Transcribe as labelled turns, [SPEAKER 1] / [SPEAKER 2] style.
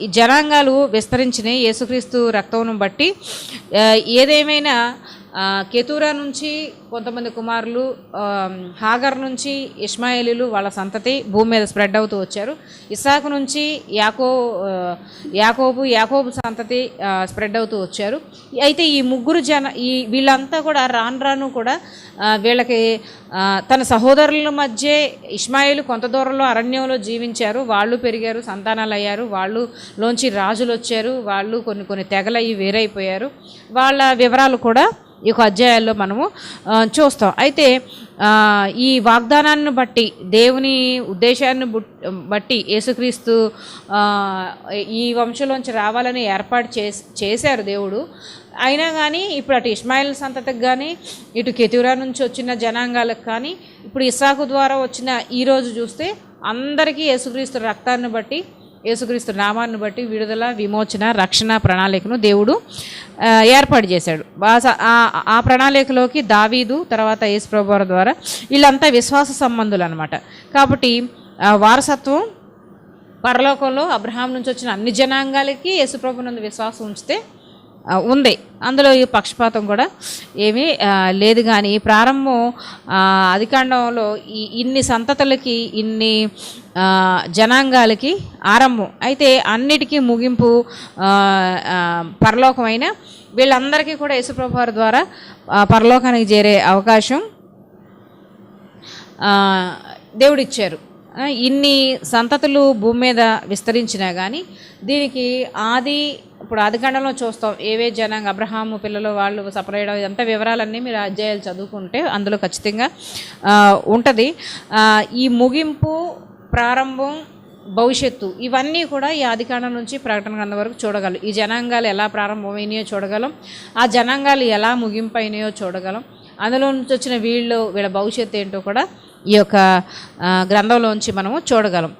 [SPEAKER 1] ఈ జనాంగాలు విస్తరించినాయి యేసుక్రీస్తు రక్తమును బట్టి ఏదేమైనా కేతూరా నుంచి కొంతమంది కుమారులు హాగర్ నుంచి ఇస్మాయిలీలు వాళ్ళ సంతతి భూమి మీద స్ప్రెడ్ అవుతూ వచ్చారు. ఇసాకు నుంచి యాకో యాకోబు యాకోబు సంతతి స్ప్రెడ్ అవుతూ వచ్చారు. అయితే ఈ ముగ్గురు జన ఈ వీళ్ళంతా కూడా రాను రాను కూడా వీళ్ళకి తన సహోదరుల మధ్య ఇస్మాయిలు కొంత దూరంలో అరణ్యంలో జీవించారు. వాళ్ళు పెరిగారు సంతానాలు అయ్యారు. వాళ్ళు లోంచి రాజులు వచ్చారు. వాళ్ళు కొన్ని కొన్ని తెగలయ్యి వేరైపోయారు. వాళ్ళ వివరాలు కూడా ఈ యొక్క అధ్యాయాల్లో మనము చూస్తాం. అయితే ఈ వాగ్దానాన్ని బట్టి దేవుని ఉద్దేశాన్ని బట్టి యేసుక్రీస్తు ఈ వంశంలోంచి రావాలని ఏర్పాటు చేసి చేశారు దేవుడు. అయినా కానీ ఇప్పుడు అటు ఇస్మాయిల్ సంతతికి కానీ ఇటు కెతురా నుంచి వచ్చిన జనాంగాలకు కానీ ఇప్పుడు ఇసాకు ద్వారా వచ్చిన ఈరోజు చూస్తే అందరికీ యేసుక్రీస్తు రక్తాన్ని బట్టి యేసుక్రీస్తు నామాన్ని బట్టి విడుదల విమోచన రక్షణ ప్రణాళికను దేవుడు ఏర్పాటు చేశాడు. ఆ- ఆ ప్రణాళికలోకి దావీదు తర్వాత యేసుప్రభు ద్వారా వీళ్ళంతా విశ్వాస సంబంధులు అనమాట కాబట్టి వారసత్వం పరలోకంలో అబ్రహాం నుంచి వచ్చిన అన్ని జనాంగాలకి యేసుప్రభు నందు విశ్వాసం ఉంచితే ఉంది. అందులో ఈ పక్షపాతం కూడా ఏమీ లేదు కానీ ప్రారంభం అధికాండంలో ఈ ఇన్ని సంతతులకి ఇన్ని జనాంగాలకి ఆరంభం. అయితే అన్నిటికీ ముగింపు పరలోకమైన వీళ్ళందరికీ కూడా యేసుప్రభు ద్వారా పరలోకానికి చేరే అవకాశం దేవుడిచ్చారు. ఇన్ని సంతతులు భూమి మీద విస్తరించినా కానీ దీనికి ఆది ఇప్పుడు ఆదికాండంలో చూస్తాం ఏవే జనాంగ అబ్రహాము పిల్లలు వాళ్ళు సపరేట్ ఎంత వివరాలన్నీ మీరు అధ్యాయాలు చదువుకుంటే అందులో ఖచ్చితంగా ఉంటుంది. ఈ ముగింపు ప్రారంభం భవిష్యత్తు ఇవన్నీ కూడా ఈ ఆదికాండం నుంచి ప్రకటన గ్రంథం వరకు చూడగలం. ఈ జనాంగాలు ఎలా ప్రారంభమైనాయో చూడగలం. ఆ జనాంగాలు ఎలా ముగింపు అయినాయో చూడగలం. అందులో నుంచి వచ్చిన వీళ్ళు వీళ్ళ భవిష్యత్తు ఏంటో కూడా ఈ యొక్క గ్రంథంలోంచి మనము చూడగలం.